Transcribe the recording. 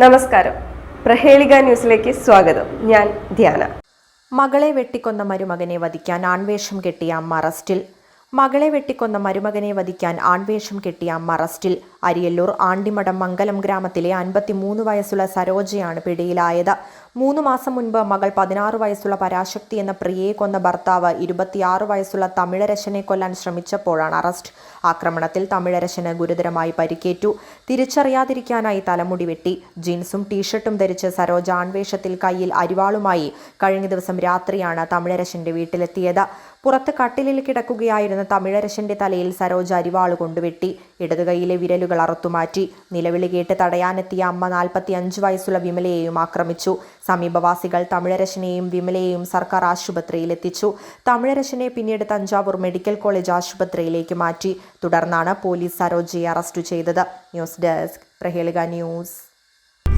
നമസ്കാരം. പ്രഹേളിക ന്യൂസിലേക്ക് സ്വാഗതം. ഞാൻ ധ്യാന. മകളെ വെട്ടിക്കൊന്ന മരുമകനെ വധിക്കാൻ ആൺവേഷം കെട്ടിയ അമ്മ അറസ്റ്റിൽ. മകളെ വെട്ടിക്കൊന്ന മരുമകനെ വധിക്കാൻ ആൺവേഷം കെട്ടിയ അമ്മ അറസ്റ്റിൽ. അരിയല്ലൂർ ആണ്ടിമഠം മംഗലം ഗ്രാമത്തിലെ അൻപത്തിമൂന്ന് വയസ്സുള്ള സരോജയാണ് പിടിയിലായത്. മൂന്ന് മാസം മുൻപ് മകൾ പതിനാറ് വയസ്സുള്ള പരാശക്തി എന്ന പ്രിയയെ കൊന്ന ഭർത്താവ് ഇരുപത്തിയാറ് വയസ്സുള്ള തമിഴരശനെ കൊല്ലാൻ ശ്രമിച്ചപ്പോഴാണ് അറസ്റ്റ്. ആക്രമണത്തിൽ തമിഴരശന് ഗുരുതരമായി പരിക്കേറ്റു. തിരിച്ചറിയാതിരിക്കാനായി തലമുടി വെട്ടി. ജീൻസും ടീഷർട്ടും ധരിച്ച് സരോജ ആൺവേഷത്തിൽ കയ്യിൽ അരിവാളുമായി കഴിഞ്ഞ ദിവസം രാത്രിയാണ് തമിഴരശന്റെ വീട്ടിലെത്തിയത്. പുറത്ത് കട്ടിലിൽ കിടക്കുകയായിരുന്ന തമിഴരശന്റെ തലയിൽ സരോജ അരിവാൾ കൊണ്ടുവെട്ടി ഇടതു കൈയിലെ വിരലുകൾ അറുത്തുമാറ്റി. നിലവിളി കേട്ട് തടയാനെത്തിയ അമ്മ നാൽപ്പത്തി അഞ്ച് വയസ്സുള്ള വിമലയെയും ആക്രമിച്ചു. സമീപവാസികൾ തമിഴരശനെയും വിമലയെയും സർക്കാർ ആശുപത്രിയിൽ എത്തിച്ചു തമിഴരശനെ പിന്നീട് തഞ്ചാവൂർ മെഡിക്കൽ കോളേജ് ആശുപത്രിയിലേക്ക് മാറ്റി. തുടർന്നാണ് പോലീസ് സരോജയെ അറസ്റ്റ് ചെയ്തത്. News desk Prahelika news.